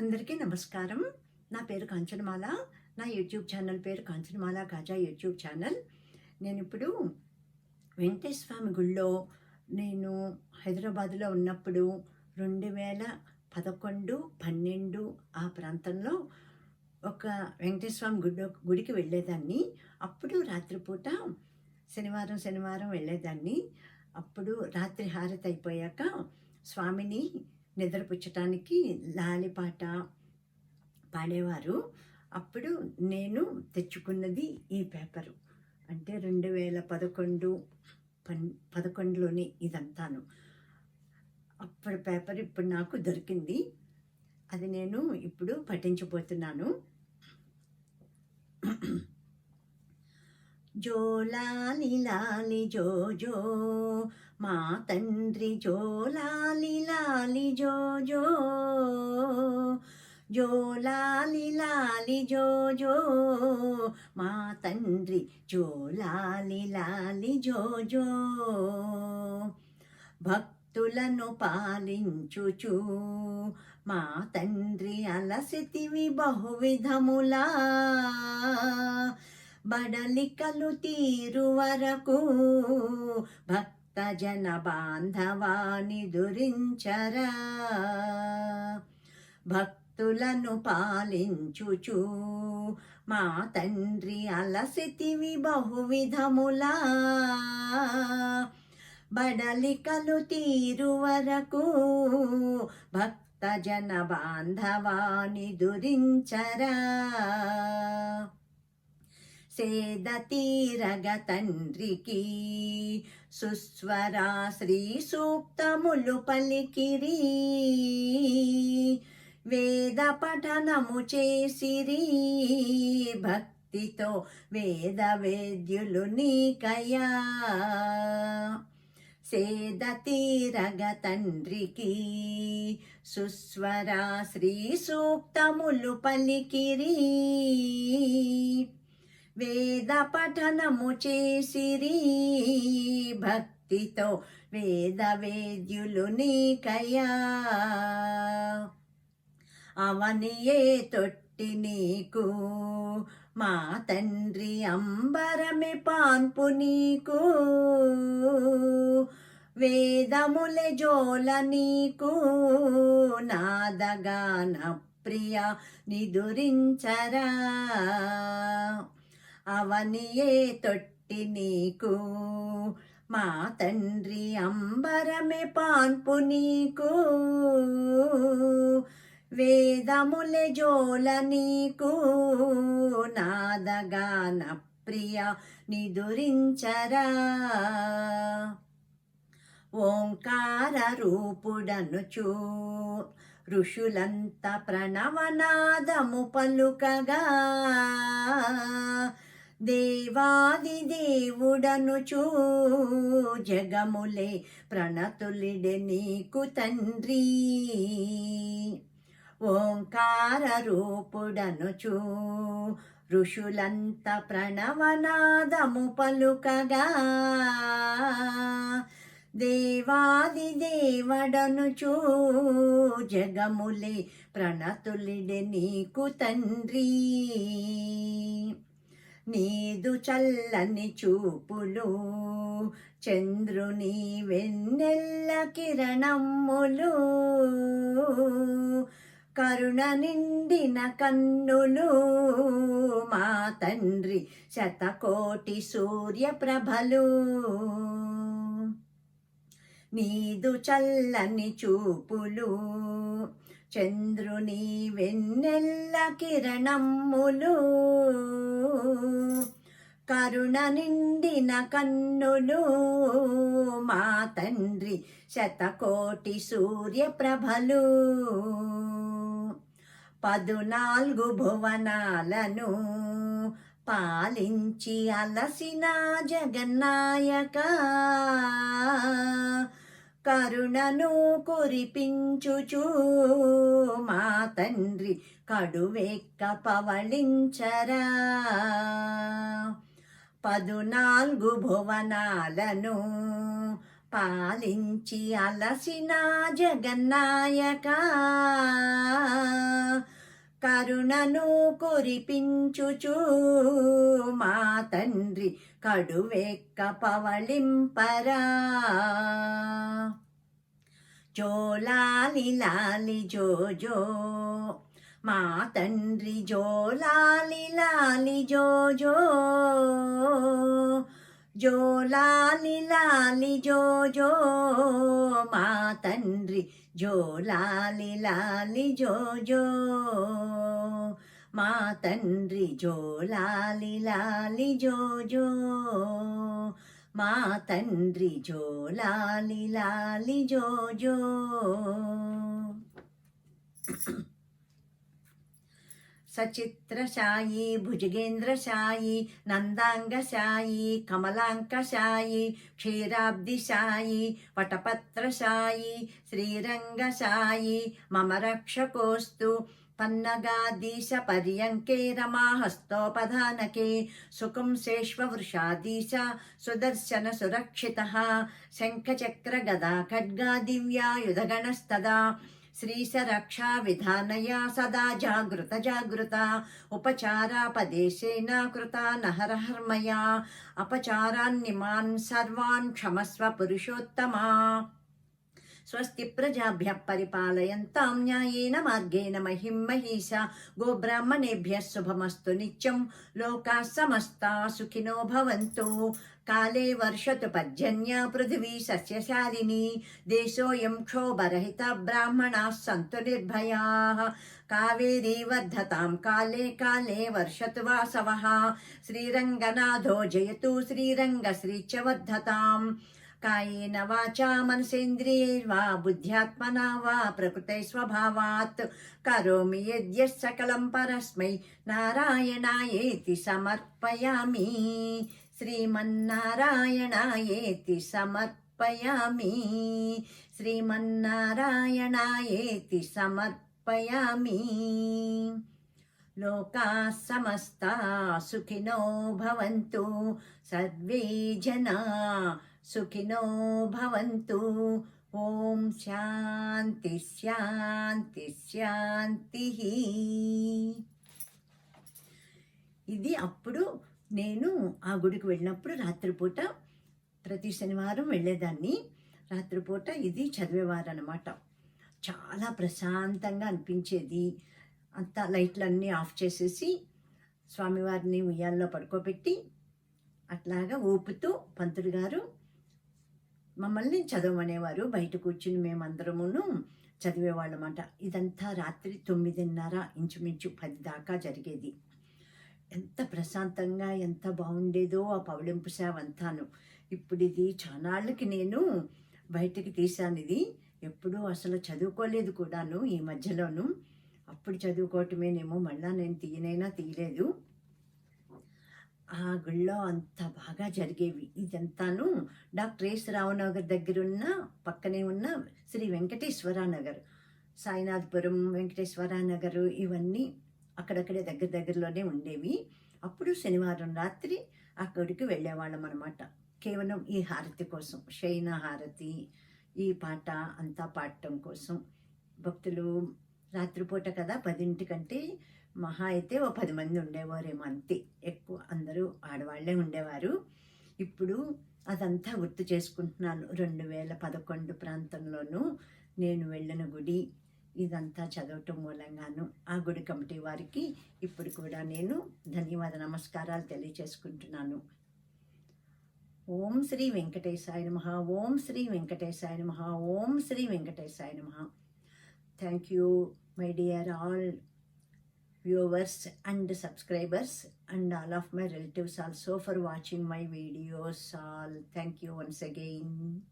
అందరికీ నమస్కారం. నా పేరు కాంచనమాల. నా యూట్యూబ్ ఛానల్ పేరు కాంచనమాల కాజా యూట్యూబ్ ఛానల్. నేను ఇప్పుడు వెంకటేశ్వర స్వామి గుళ్ళో నేను హైదరాబాదులో ఉన్నప్పుడు రెండు వేల పదకొండు పన్నెండు ఆ ప్రాంతంలో ఒక వెంకటేశ్వర స్వామి గుడి గుడికి వెళ్ళేదాన్ని. అప్పుడు రాత్రిపూట శనివారం శనివారం వెళ్ళేదాన్ని. అప్పుడు రాత్రి హారతి అయిపోయాక స్వామిని నిద్రపుచ్చటానికి లాలిపాట పాడేవారు. అప్పుడు నేను తెచ్చుకున్నది ఈ పేపరు. అంటే రెండు వేల పదకొండు పన్ పదకొండులోనే ఇదంతాను. అప్పుడు పేపర్ ఇప్పుడు నాకు దొరికింది. అది నేను ఇప్పుడు పఠించబోతున్నాను. జోలాలి లాలి జో జో మా తండ్రి జో లాలి జో జో. జోలాలి లాలి జో జో. మా తండ్రి జో లాలి జో జో. భక్తులను పాలించుచు మా తండ్రి అలసితివి బహువిధములా. బడలికలు తీరు వరకు భక్త జన బాంధవాని దురించరా. భక్తులను పాలించుచు మా తండ్రి అలసితివి బహువిధములా. బడలికలు తీరు వరకు భక్తజన బాంధవాని దురించరా. సేద తీరగ తండ్రికి సుస్వరా శ్రీ సూక్తములు పలికిరి. వేద పఠనము చేసిరి. భక్తితో వేద వేద్యులు నీకయా. సేద తీరగ తండ్రికి సుస్వరా శ్రీ సూక్తములు పలికిరి. వేద పఠనము చేసిరి. భక్తితో వేద వేద్యులు నీకయ్యా. అవనియే తొట్టి నీకు. మా తండ్రి అంబరమే పాన్పు నీకు. వేదముల జోల నీకు. నాదగాన ప్రియ నిదురించరా. అవనియే తొట్టి నీకు. మా తండ్రి అంబరమే పాన్పు నీకు. వేదములె జోల నీకు. నాదగాన ప్రియ నిదురించరా. ఓంకార రూపుడనుచూ ఋషులంత ప్రణవనాదము పలుకగా. దేవాది దేవుడనుచూ జగములే ప్రణతులిడె నీకు తండ్రి. ఓంకార రూపుడనుచూ ఋషులంత ప్రణవనాదము పలుకగా. దేవాది దేవడనుచూ జగములే ప్రణతులిడె నీకు తండ్రి. నీదు చల్లని చూపులు చంద్రుని వెన్నెల్ల కిరణమ్ములు కరుణ నిండిన కన్నులు మా తండ్రి శతకోటి సూర్యప్రభలు నీదు చల్లని చూపులు చంద్రుని వెన్నెల్ల కిరణమ్ములు. కరుణ నిండిన కన్నులు. మా తండ్రి శతకోటి సూర్యప్రభలు పదునాలుగు భువనాలను పాలించి అలసిన జగన్నాయక. కరుణను కురిపించుచూ మా తండ్రి కడువెక్క పవళించరా పదునాలుగు భువనాలను పాలించి అలసిన జగన్నాయకా కరుణను కురిపించుచూ మా తండ్రి కడువెక్క పవళింపరా. జోలాలి లాలి జోజో మా తండ్రి జోలాలి లాలి జోజో. జోలాలి లాలి జోజో మా తండ్రి జో లాలి లాలి జో జో. మా తండ్రి జో లాలి లాలి జో జో. మా తండ్రి జో లాలి లాలి జో జో. సచిత్రశాయి భుజగేంద్రశాయి నందాంగశాయి కమలాంకశాయి క్షీరాబ్దిశాయి వటపత్రశాయి శ్రీరంగశాయి మమ రక్షకోస్తు పన్నగాదీశ పర్యంకే రమాహస్తోపధానకే సుఖం శేష్వృషాదీశ సుదర్శన సురక్షిత శంఖచక్ర గదా ఖడ్గా దివ్యాయుధగణస్తదా श्रीशरक्षाविधानया सदा जागृत जागृता। उपचारापदेशेन कृता नहरहर्मया। अपचारान्निमान् सर्वान् क्षमस्व पुरुषोत्तमा। స్వస్తి ప్రజాభ్య పరిపాలయంతాం న్యాయేన మార్గేణ మహిం మహిష గోబ్రాహ్మణేభ్య శుభమస్తు నిత్యం లోకా సమస్తా సుఖినో భవంతు కాలే వర్షతు పర్జన్య పృథివీ సస్యశాలిని దేశోయం క్షోభరహిత బ్రాహ్మణా సంతు నిర్భయా కావేరీ వర్ధతాం కాలే కాలే వర్షతు వాసవ శ్రీరంగనాథో జయతు శ్రీరంగశ్రీ చ వర్ధతాం కాయేన వాచా మనసేంద్రియైర్వా బుద్ధ్యాత్మనా వా ప్రకృతై స్వభావాత్ కరోమి యద్యः సకలం పరస్మై నారాయణాయేతి సమర్పయామి శ్రీమన్నారాయణాయేతి సమర్పయామి శ్రీమన్నారాయణాయేతి సమర్పయామి లోకా సమస్తా సుఖినో భవంతు సర్వే జనా సుఖినో భవంతు. ఓం శాంతి శాంతి శాంతి. ఇది అప్పుడు నేను ఆ గుడికి వెళ్ళినప్పుడు రాత్రిపూట ప్రతి శనివారం వెళ్ళేదాన్ని. రాత్రిపూట ఇది చదివేవారనమాట చాలా ప్రశాంతంగా అనిపించేది. అంతా లైట్లన్నీ ఆఫ్ చేసేసి స్వామివారిని ఉయ్యాల్లో పడుకోబెట్టి అట్లాగా ఊపుతూ పంతులు గారు మమ్మల్ని చదవమనేవారు. బయట కూర్చుని మేమందరమును చదివేవాళ్ళమాట. ఇదంతా రాత్రి తొమ్మిదిన్నర ఇంచుమించు పది దాకా జరిగేది. ఎంత ప్రశాంతంగా ఎంత బాగుండేదో ఆ పవళింపు సేవ అంతాను. ఇప్పుడు ఇది చానాళ్ళకి నేను బయటకి తీశాను ఇది. ఎప్పుడూ అసలు చదువుకోలేదు కూడాను ఈ మధ్యలోను. అప్పుడు చదువుకోవటమేనేమో మళ్ళా నేను తీయనైనా తీయలేదు. ఆ గుళ్ళో అంత బాగా జరిగేవి. ఇదంతాను డాక్టర్ ఎస్ రావునగర్ దగ్గర ఉన్న పక్కనే ఉన్న శ్రీ వెంకటేశ్వర నగర్. సాయినాథపురం వెంకటేశ్వర నగర్ ఇవన్నీ అక్కడక్కడే దగ్గర దగ్గరలోనే ఉండేవి. అప్పుడు శనివారం రాత్రి అక్కడికి వెళ్ళేవాళ్ళం అనమాట కేవలం ఈ హారతి కోసం శయన హారతి ఈ పాట అంతా పాడటం కోసం. భక్తులు రాత్రిపూట కదా పదింటికంటే మహా అయితే ఓ పది మంది ఉండేవారేమో అంతే. ఎక్కువ అందరూ ఆడవాళ్ళే ఉండేవారు. ఇప్పుడు అదంతా గుర్తు చేసుకుంటున్నాను. రెండు వేల పదకొండు ప్రాంతంలోనూ నేను వెళ్ళిన గుడి ఇదంతా చదవటం మూలంగాను ఆ గుడి కమిటీ వారికి ఇప్పుడు కూడా నేను ధన్యవాద నమస్కారాలు తెలియచేసుకుంటున్నాను. ఓం శ్రీ వెంకటేశాయ నమ. ఓం శ్రీ వెంకటేశాయ నమ. ఓం శ్రీ వెంకటేశాయ నమ. Thank you my dear all. Viewers and subscribers and all of my relatives also for watching my videos all. Thank you once again